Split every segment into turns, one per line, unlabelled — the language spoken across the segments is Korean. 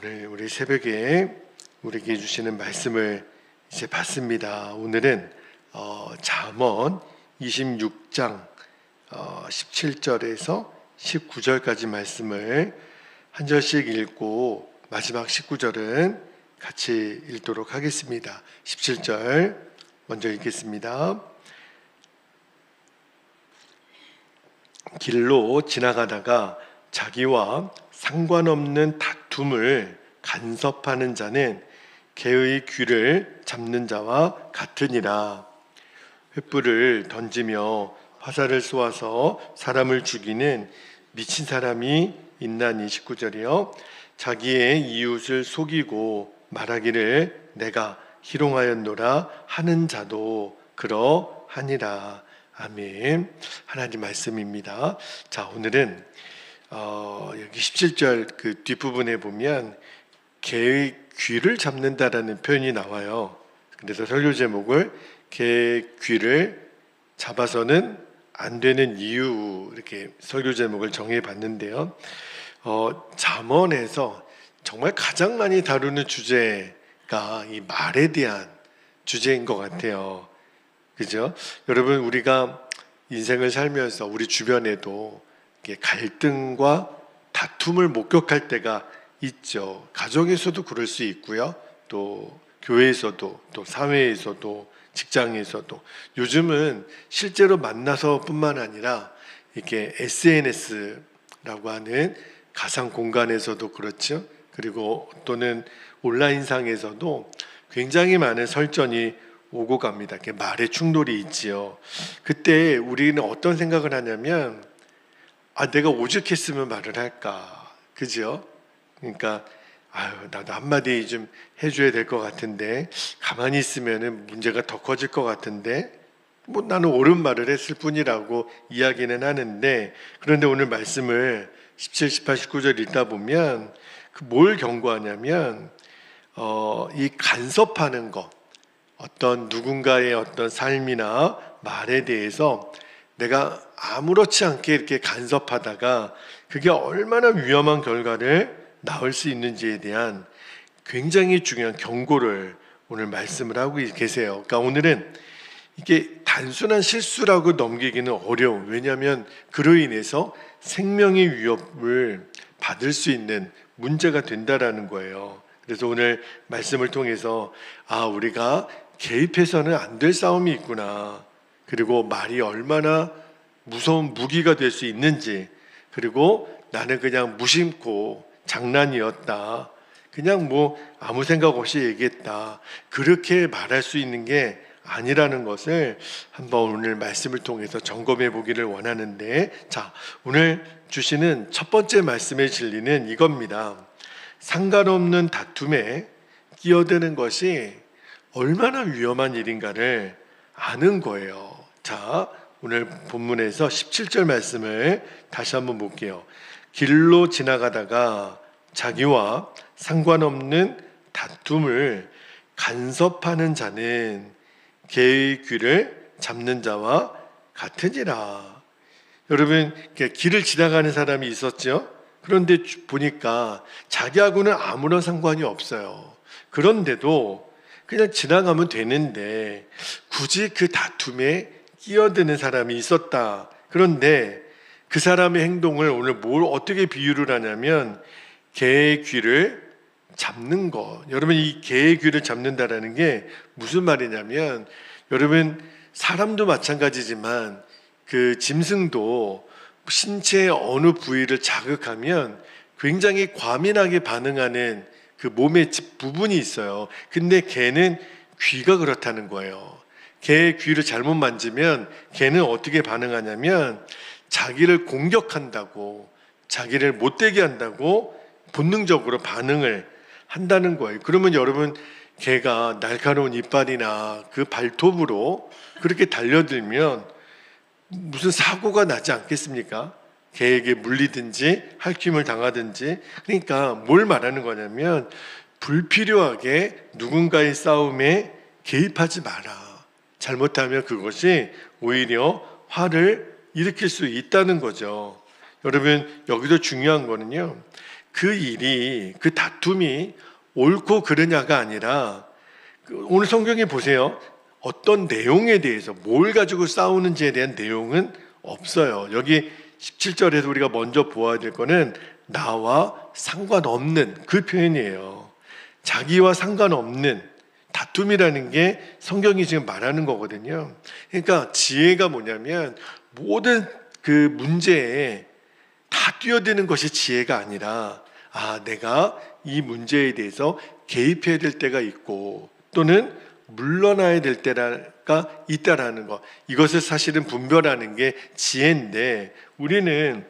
오늘 우리 새벽에 우리에게 주시는 말씀을 이제 받습니다. 오늘은 어, 잠언 26장 어, 17절에서 19절까지 말씀을 한 절씩 읽고 마지막 19절은 같이 읽도록 하겠습니다. 17절 먼저 읽겠습니다. 길로 지나가다가 자기와 상관없는 다툼을 간섭하는 자는 개의 귀를 잡는 자와 같으니라. 횃불을 던지며 화살을 쏘아서 사람을 죽이는 미친 사람이 있나니 19절이요. 자기의 이웃을 속이고 말하기를 내가 희롱하였노라 하는 자도 그러하니라. 아멘. 하나님 말씀입니다. 자, 오늘은 어, 여기 17절 그 뒷부분에 보면 개의 귀를 잡는다라는 표현이 나와요. 그래서 설교 제목을 개의 귀를 잡아서는 안 되는 이유 이렇게 설교 제목을 정해 봤는데요. 어, 잠언에서 정말 가장 많이 다루는 주제가 이 말에 대한 주제인 것 같아요. 그죠? 여러분 우리가 인생을 살면서 우리 주변에도 갈등과 다툼을 목격할 때가 있죠. 가정에서도 그럴 수 있고요. 또 교회에서도 또 사회에서도 직장에서도 요즘은 실제로 만나서뿐만 아니라 이렇게 SNS라고 하는 가상 공간에서도 그렇죠. 그리고 또는 온라인상에서도 굉장히 많은 설전이 오고 갑니다. 말의 충돌이 있지요. 그때 우리는 어떤 생각을 하냐면 아 내가 오죽했으면 말을 할까, 그죠? 그러니까 아유 나도 한마디 좀 해줘야 될 것 같은데 가만히 있으면은 문제가 더 커질 것 같은데 뭐 나는 옳은 말을 했을 뿐이라고 이야기는 하는데 그런데 오늘 말씀을 17, 18, 19절 읽다 보면 그 뭘 경고하냐면 어, 이 간섭하는 것 어떤 누군가의 어떤 삶이나 말에 대해서 내가 아무렇지 않게 이렇게 간섭하다가 그게 얼마나 위험한 결과를 낳을 수 있는지에 대한 굉장히 중요한 경고를 오늘 말씀을 하고 계세요. 그러니까 오늘은 이게 단순한 실수라고 넘기기는 어려워. 왜냐하면 그로 인해서 생명의 위협을 받을 수 있는 문제가 된다라는 거예요. 그래서 오늘 말씀을 통해서 아 우리가 개입해서는 안 될 싸움이 있구나. 그리고 말이 얼마나 무서운 무기가 될 수 있는지, 그리고 나는 그냥 무심코 장난이었다. 그냥 뭐 아무 생각 없이 얘기했다. 그렇게 말할 수 있는 게 아니라는 것을 한번 오늘 말씀을 통해서 점검해 보기를 원하는데, 자, 오늘 주시는 첫 번째 말씀의 진리는 이겁니다. 상관없는 다툼에 끼어드는 것이 얼마나 위험한 일인가를 아는 거예요. 자, 오늘 본문에서 17절 말씀을 다시 한번 볼게요. 길로 지나가다가 자기와 상관없는 다툼을 간섭하는 자는 개의 귀를 잡는 자와 같으니라. 여러분, 길을 지나가는 사람이 있었죠? 그런데 보니까 자기하고는 아무런 상관이 없어요. 그런데도 그냥 지나가면 되는데 굳이 그 다툼에 끼어드는 사람이 있었다. 그런데 그 사람의 행동을 오늘 뭘 어떻게 비유를 하냐면 개의 귀를 잡는 것. 여러분 이 개의 귀를 잡는다라는 게 무슨 말이냐면 여러분 사람도 마찬가지지만 그 짐승도 신체의 어느 부위를 자극하면 굉장히 과민하게 반응하는 그 몸의 부분이 있어요. 근데 개는 귀가 그렇다는 거예요. 개의 귀를 잘못 만지면 개는 어떻게 반응하냐면 자기를 공격한다고 자기를 못되게 한다고 본능적으로 반응을 한다는 거예요. 그러면 여러분 개가 날카로운 이빨이나 그 발톱으로 그렇게 달려들면 무슨 사고가 나지 않겠습니까? 개에게 물리든지 할퀴을 당하든지 그러니까 뭘 말하는 거냐면 불필요하게 누군가의 싸움에 개입하지 마라. 잘못하면 그것이 오히려 화를 일으킬 수 있다는 거죠. 여러분 여기도 중요한 거는요. 그 일이 그 다툼이 옳고 그르냐가 아니라 그 오늘 성경에 보세요. 어떤 내용에 대해서 뭘 가지고 싸우는지에 대한 내용은 없어요. 여기 17절에서 우리가 먼저 보아야 될 거는 나와 상관없는 그 표현이에요. 자기와 상관없는 다툼이라는 게 성경이 지금 말하는 거거든요. 그러니까 지혜가 뭐냐면 모든 그 문제에 다 뛰어드는 것이 지혜가 아니라 아, 내가 이 문제에 대해서 개입해야 될 때가 있고 또는 물러나야 될 때가 있다라는 것. 이것을 사실은 분별하는 게 지혜인데 우리는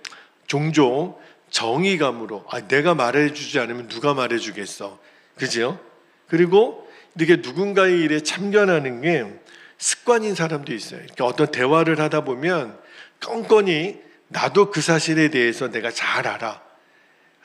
종종 정의감으로 아, 내가 말해주지 않으면 누가 말해주겠어. 그죠? 그리고 이렇게 누군가의 일에 참견하는 게 습관인 사람도 있어요. 그러니까 어떤 대화를 하다 보면 껌껌이 나도 그 사실에 대해서 내가 잘 알아.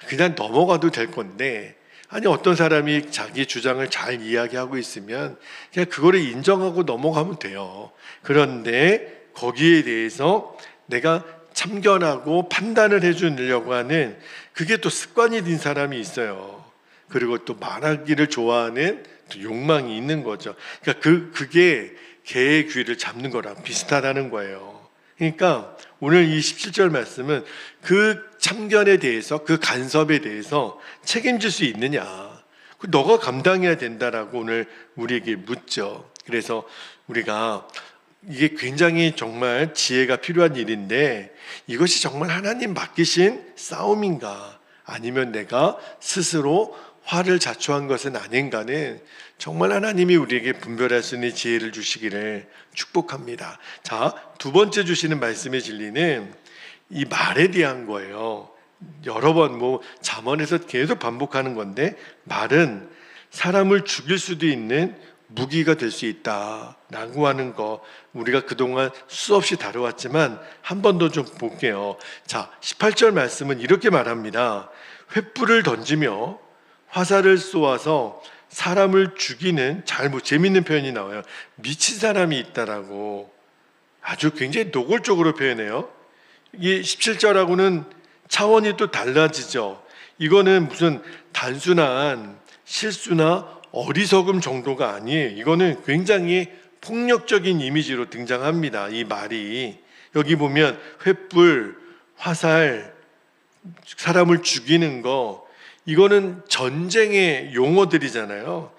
그냥 넘어가도 될 건데 아니 어떤 사람이 자기 주장을 잘 이야기하고 있으면 그냥 그거를 인정하고 넘어가면 돼요. 그런데 거기에 대해서 내가 참견하고 판단을 해주려고 하는 그게 또 습관이 된 사람이 있어요. 그리고 또 말하기를 좋아하는 또 욕망이 있는 거죠. 그러니까 그 그게 개의 귀를 잡는 거랑 비슷하다는 거예요. 그러니까 오늘 이 17절 말씀은 그 참견에 대해서 그 간섭에 대해서 책임질 수 있느냐. 그 너가 감당해야 된다라고 오늘 우리에게 묻죠. 그래서 우리가 이게 굉장히 정말 지혜가 필요한 일인데 이것이 정말 하나님 맡기신 싸움인가 아니면 내가 스스로 화를 자초한 것은 아닌가는 정말 하나님이 우리에게 분별할 수 있는 지혜를 주시기를 축복합니다. 자, 두 번째 주시는 말씀의 진리는 이 말에 대한 거예요. 여러 번 뭐 잠언에서 계속 반복하는 건데 말은 사람을 죽일 수도 있는 무기가 될 수 있다라고 하는 거 우리가 그동안 수없이 다뤄왔지만 한 번 더 좀 볼게요. 자, 18절 말씀은 이렇게 말합니다. 횃불을 던지며 화살을 쏘아서 사람을 죽이는 잘못 뭐 재밌는 표현이 나와요. 미친 사람이 있다라고 아주 굉장히 노골적으로 표현해요. 이 17절하고는 차원이 또 달라지죠. 이거는 무슨 단순한 실수나 어리석음 정도가 아니에요. 이거는 굉장히 폭력적인 이미지로 등장합니다. 이 말이 여기 보면 횃불, 화살, 사람을 죽이는 거 이거는 전쟁의 용어들이잖아요.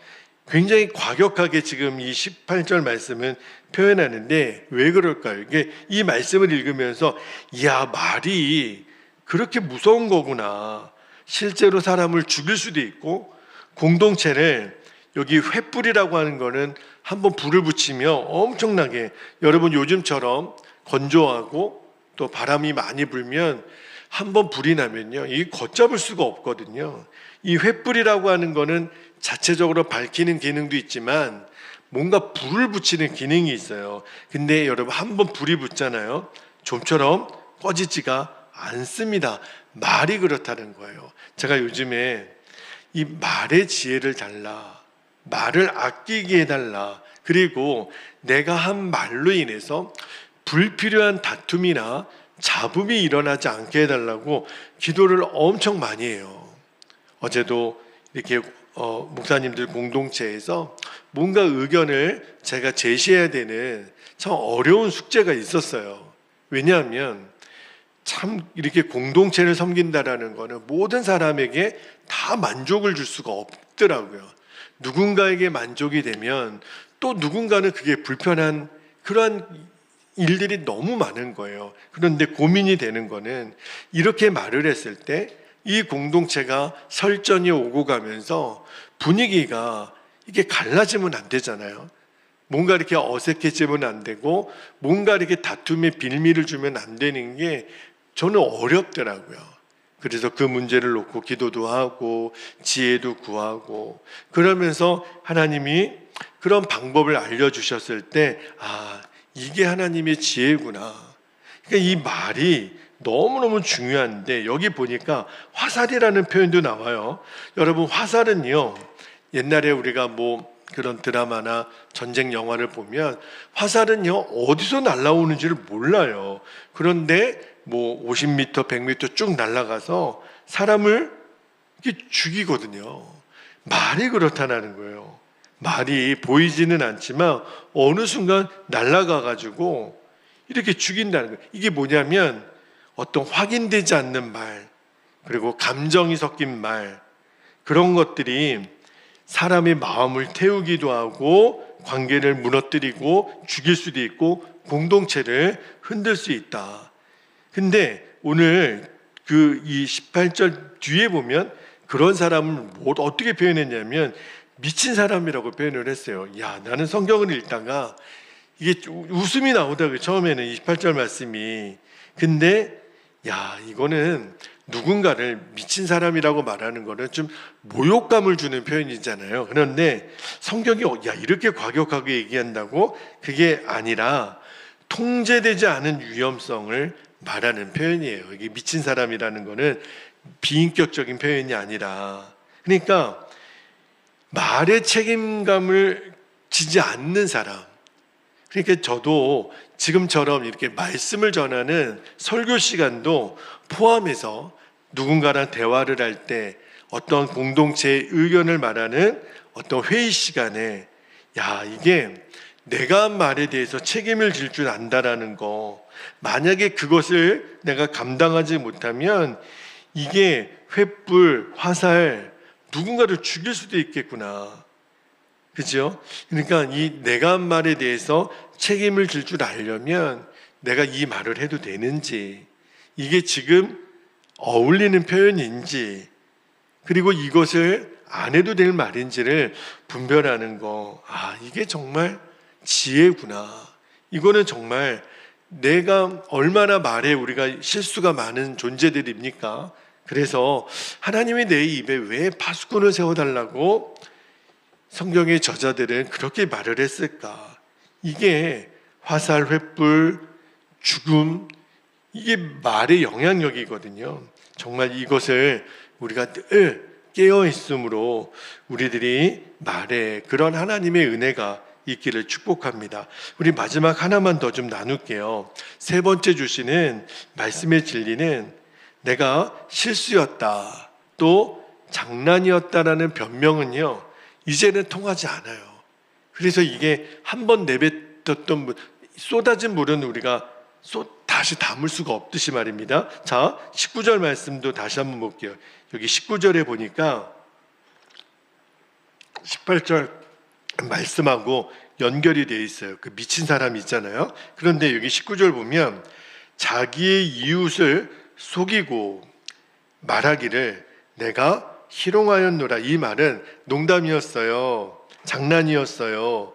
굉장히 과격하게 지금 이 18절 말씀은 표현하는데 왜 그럴까요? 이게 이 말씀을 읽으면서 야 말이 그렇게 무서운 거구나. 실제로 사람을 죽일 수도 있고 공동체를 여기 횃불이라고 하는 거는 한번 불을 붙이며 엄청나게 여러분 요즘처럼 건조하고 또 바람이 많이 불면 한번 불이 나면요, 이 걷잡을 수가 없거든요. 이 횃불이라고 하는 거는 자체적으로 밝히는 기능도 있지만 뭔가 불을 붙이는 기능이 있어요. 근데 여러분 한 번 불이 붙잖아요. 좀처럼 꺼지지가 않습니다. 말이 그렇다는 거예요. 제가 요즘에 이 말의 지혜를 달라. 말을 아끼게 해달라. 그리고 내가 한 말로 인해서 불필요한 다툼이나 잡음이 일어나지 않게 해달라고 기도를 엄청 많이 해요. 어제도 이렇게 어, 목사님들 공동체에서 뭔가 의견을 제가 제시해야 되는 참 어려운 숙제가 있었어요. 왜냐하면 참 이렇게 공동체를 섬긴다라는 거는 모든 사람에게 다 만족을 줄 수가 없더라고요. 누군가에게 만족이 되면 또 누군가는 그게 불편한 그러한 일들이 너무 많은 거예요. 그런데 고민이 되는 거는 이렇게 말을 했을 때 이 공동체가 설전이 오고 가면서 분위기가 이게 갈라지면 안 되잖아요. 뭔가 이렇게 어색해지면 안 되고 뭔가 이렇게 다툼에 빌미를 주면 안 되는 게 저는 어렵더라고요. 그래서 그 문제를 놓고 기도도 하고 지혜도 구하고 그러면서 하나님이 그런 방법을 알려주셨을 때, 아, 이게 하나님의 지혜구나. 그러니까 이 말이 너무너무 중요한데 여기 보니까 화살이라는 표현도 나와요. 여러분 화살은요. 옛날에 우리가 뭐 그런 드라마나 전쟁 영화를 보면 화살은요 어디서 날라오는지를 몰라요. 그런데 뭐 50m, 100m 쭉 날아가서 사람을 죽이거든요. 말이 그렇다는 거예요. 말이 보이지는 않지만 어느 순간 날아가 가지고 이렇게 죽인다는 거예요. 이게 뭐냐면 어떤 확인되지 않는 말, 그리고 감정이 섞인 말, 그런 것들이 사람의 마음을 태우기도 하고 관계를 무너뜨리고 죽일 수도 있고 공동체를 흔들 수 있다. 근데 오늘 그 이 18절 뒤에 보면 그런 사람을 뭐 어떻게 표현했냐면 미친 사람이라고 표현을 했어요. 야, 나는 성경을 읽다가 이게 웃음이 나오더라고요. 처음에는 28절 말씀이. 근데 야, 이거는 누군가를 미친 사람이라고 말하는 거는 좀 모욕감을 주는 표현이잖아요. 그런데 성경이 어, 야, 이렇게 과격하게 얘기한다고 그게 아니라 통제되지 않은 위험성을 말하는 표현이에요. 이게 미친 사람이라는 거는 비인격적인 표현이 아니라 그러니까 말의 책임감을 지지 않는 사람. 그러니까 저도 지금처럼 이렇게 말씀을 전하는 설교 시간도 포함해서 누군가랑 대화를 할 때 어떤 공동체의 의견을 말하는 어떤 회의 시간에 야, 이게 내가 한 말에 대해서 책임을 질 줄 안다라는 거. 만약에 그것을 내가 감당하지 못하면 이게 횃불, 화살, 누군가를 죽일 수도 있겠구나. 그죠? 그러니까 이 내가 한 말에 대해서 책임을 질 줄 알려면 내가 이 말을 해도 되는지, 이게 지금 어울리는 표현인지, 그리고 이것을 안 해도 될 말인지를 분별하는 거. 아, 이게 정말 지혜구나. 이거는 정말 내가 얼마나 말에 우리가 실수가 많은 존재들입니까? 그래서 하나님이 내 입에 왜 파수꾼을 세워달라고 성경의 저자들은 그렇게 말을 했을까? 이게 화살, 횃불, 죽음, 이게 말의 영향력이거든요. 정말 이것을 우리가 늘 깨어 있으므로 우리들이 말에 그런 하나님의 은혜가 있기를 축복합니다. 우리 마지막 하나만 더 좀 나눌게요. 세 번째 주시는 말씀의 진리는 내가 실수였다. 또 장난이었다라는 변명은요. 이제는 통하지 않아요. 그래서 이게 한 번 내뱉었던 물, 쏟아진 물은 우리가 쏟, 다시 담을 수가 없듯이 말입니다. 자, 19절 말씀도 다시 한번 볼게요. 여기 19절에 보니까 18절 말씀하고 연결이 되어 있어요. 그 미친 사람 있잖아요. 그런데 여기 19절 보면 자기의 이웃을 속이고 말하기를 내가 희롱하였노라. 이 말은 농담이었어요. 장난이었어요.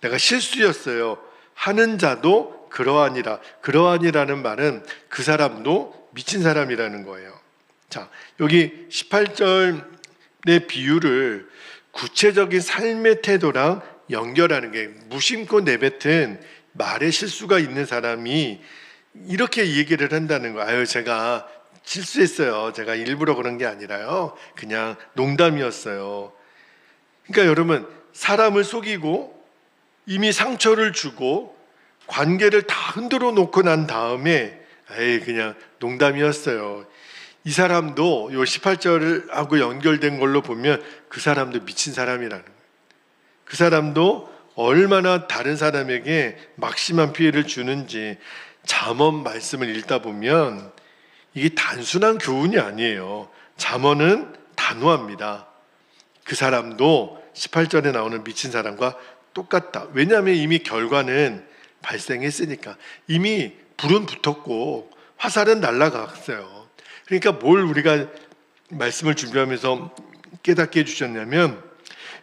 내가 실수였어요. 하는 자도 그러하니라. 그러하니라는 말은 그 사람도 미친 사람이라는 거예요. 자, 여기 18절의 비유를 구체적인 삶의 태도랑 연결하는 게 무심코 내뱉은 말의 실수가 있는 사람이 이렇게 얘기를 한다는 거예요. 아유, 제가 실수했어요. 제가 일부러 그런 게 아니라요. 그냥 농담이었어요. 그러니까 여러분, 사람을 속이고 이미 상처를 주고 관계를 다 흔들어 놓고 난 다음에 에이, 그냥 농담이었어요. 이 사람도 요 18절하고 연결된 걸로 보면 그 사람도 미친 사람이라는 거예요. 그 사람도 얼마나 다른 사람에게 막심한 피해를 주는지 잠언 말씀을 읽다 보면 이게 단순한 교훈이 아니에요. 잠언은 단호합니다. 그 사람도 18절에 나오는 미친 사람과 똑같다. 왜냐하면 이미 결과는 발생했으니까. 이미 불은 붙었고 화살은 날아갔어요. 그러니까 뭘 우리가 말씀을 준비하면서 깨닫게 해주셨냐면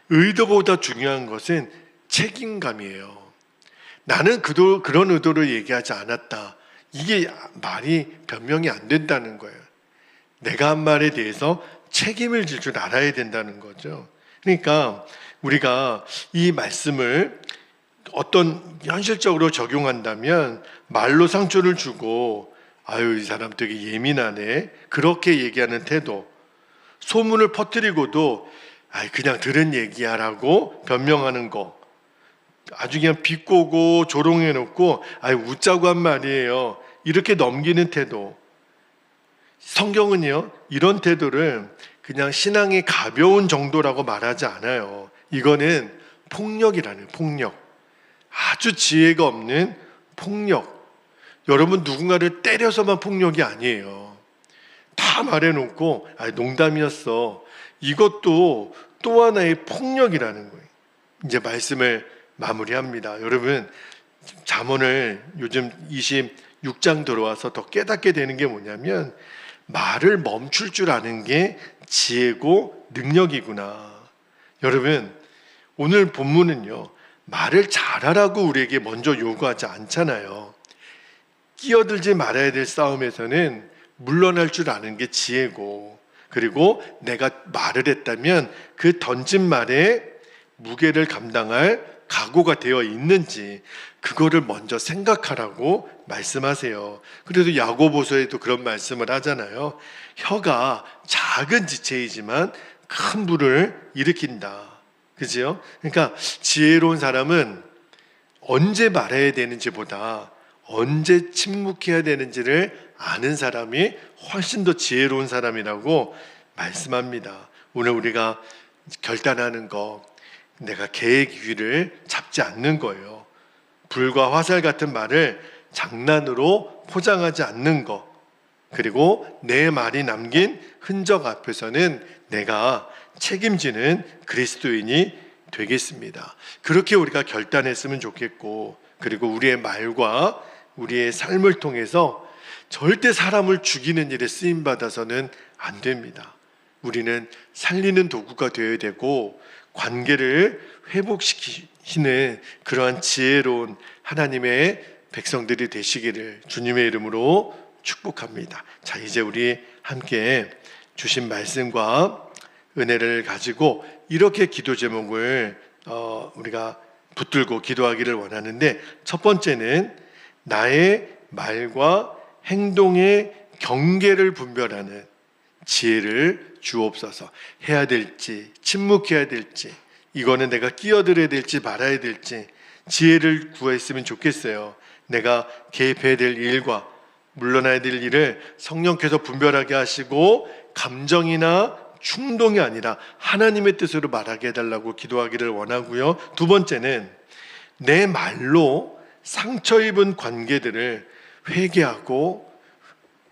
의도보다 중요한 것은 책임감이에요. 나는 그도, 그런 의도로 얘기하지 않았다. 이게 말이 변명이 안 된다는 거예요. 내가 한 말에 대해서 책임을 질 줄 알아야 된다는 거죠. 그러니까 우리가 이 말씀을 어떤 현실적으로 적용한다면 말로 상처를 주고 아유 이 사람 되게 예민하네 그렇게 얘기하는 태도 소문을 퍼뜨리고도 아 그냥 들은 얘기야라고 변명하는 거 아주 그냥 비꼬고 조롱해 놓고 아 웃자고 한 말이에요 이렇게 넘기는 태도 성경은요 이런 태도를 그 그냥 신앙이 가벼운 정도라고 말하지 않아요. 이거는 폭력이라는 폭력. 아주 지혜가 없는 폭력. 여러분 누군가를 때려서만 폭력이 아니에요. 다 말해놓고 아 농담이었어. 이것도 또 하나의 폭력이라는 거예요. 이제 말씀을 마무리합니다. 여러분 잠언을 요즘 26장 들어와서 더 깨닫게 되는 게 뭐냐면 말을 멈출 줄 아는 게 지혜고 능력이구나. 여러분 오늘 본문은요 말을 잘하라고 우리에게 먼저 요구하지 않잖아요. 끼어들지 말아야 될 싸움에서는 물러날 줄 아는 게 지혜고 그리고 내가 말을 했다면 그 던진 말에 무게를 감당할 각오가 되어 있는지 그거를 먼저 생각하라고 말씀하세요. 그래도 야고보서에도 그런 말씀을 하잖아요. 혀가 작은 지체이지만 큰 불을 일으킨다. 그지요? 그러니까 지혜로운 사람은 언제 말해야 되는지보다 언제 침묵해야 되는지를 아는 사람이 훨씬 더 지혜로운 사람이라고 말씀합니다. 오늘 우리가 결단하는 거 내가 계획 위를 잡지 않는 거예요. 불과 화살 같은 말을 장난으로 포장하지 않는 거. 그리고 내 말이 남긴 흔적 앞에서는 내가 책임지는 그리스도인이 되겠습니다. 그렇게 우리가 결단했으면 좋겠고, 그리고 우리의 말과 우리의 삶을 통해서 절대 사람을 죽이는 일에 쓰임 받아서는 안 됩니다. 우리는 살리는 도구가 되어야 되고 관계를 회복시키는 그러한 지혜로운 하나님의 백성들이 되시기를 주님의 이름으로 축복합니다. 자, 이제 우리 함께 주신 말씀과 은혜를 가지고 이렇게 기도 제목을 어, 우리가 붙들고 기도하기를 원하는데 첫 번째는 나의 말과 행동의 경계를 분별하는 지혜를 주옵소서. 해야 될지, 침묵해야 될지, 이거는 내가 끼어들어야 될지 말아야 될지 지혜를 구했으면 좋겠어요. 내가 개입해야 될 일과 물러나야 될 일을 성령께서 분별하게 하시고 감정이나 충동이 아니라 하나님의 뜻으로 말하게 해달라고 기도하기를 원하고요. 두 번째는 내 말로 상처 입은 관계들을 회개하고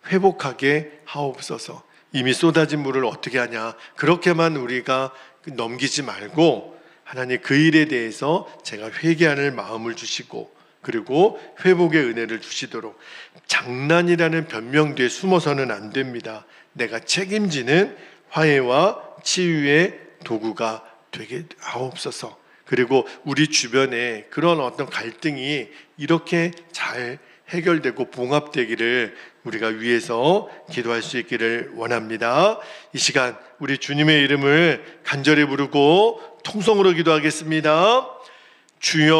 회복하게 하옵소서. 이미 쏟아진 물을 어떻게 하냐. 그렇게만 우리가 넘기지 말고 하나님 그 일에 대해서 제가 회개하는 마음을 주시고 그리고 회복의 은혜를 주시도록 장난이라는 변명 뒤에 숨어서는 안 됩니다. 내가 책임지는 화해와 치유의 도구가 되게 하옵소서. 그리고 우리 주변에 그런 어떤 갈등이 이렇게 잘 해결되고 봉합되기를 우리가 위해서 기도할 수 있기를 원합니다. 이 시간 우리 주님의 이름을 간절히 부르고 통성으로 기도하겠습니다. 주여